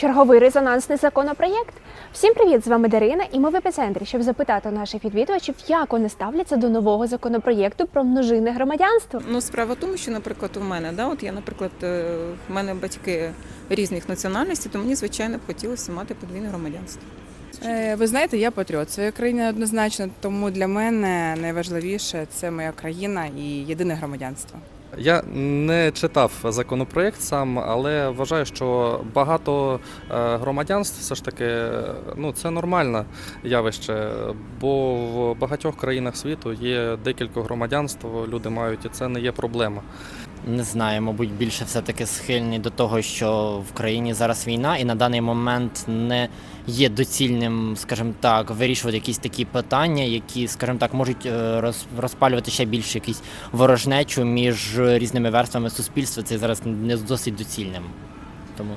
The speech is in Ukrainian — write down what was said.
Черговий резонансний законопроєкт. Всім привіт! З вами Дарина, і ми в епіцентрі, щоб запитати у наших відвідувачів, як вони ставляться до нового законопроєкту про множинне громадянство. Ну, справа в тому, що, наприклад, у мене, да, от я, наприклад, е, в мене батьки різних національностей, то мені, звичайно, б хотілося мати подвійне громадянство. Е, Ви знаєте, я патріот своєї країни однозначно, тому для мене найважливіше це моя країна і єдине громадянство. Я не читав законопроект сам, але вважаю, що багато е, громадянств все ж таки ну, це нормальне явище, бо в багатьох країнах світу є декілька громадянств, люди мають, і це не є проблема. Не знаю, мабуть, більше все-таки схильний до того, що в країні зараз війна, і на даний момент не є доцільним, скажімо так, вирішувати якісь такі питання, які, скажімо так, можуть е, роз- розпалювати ще більше якісь ворожнечу між різними верствами суспільства. Це зараз не досить доцільним. Тому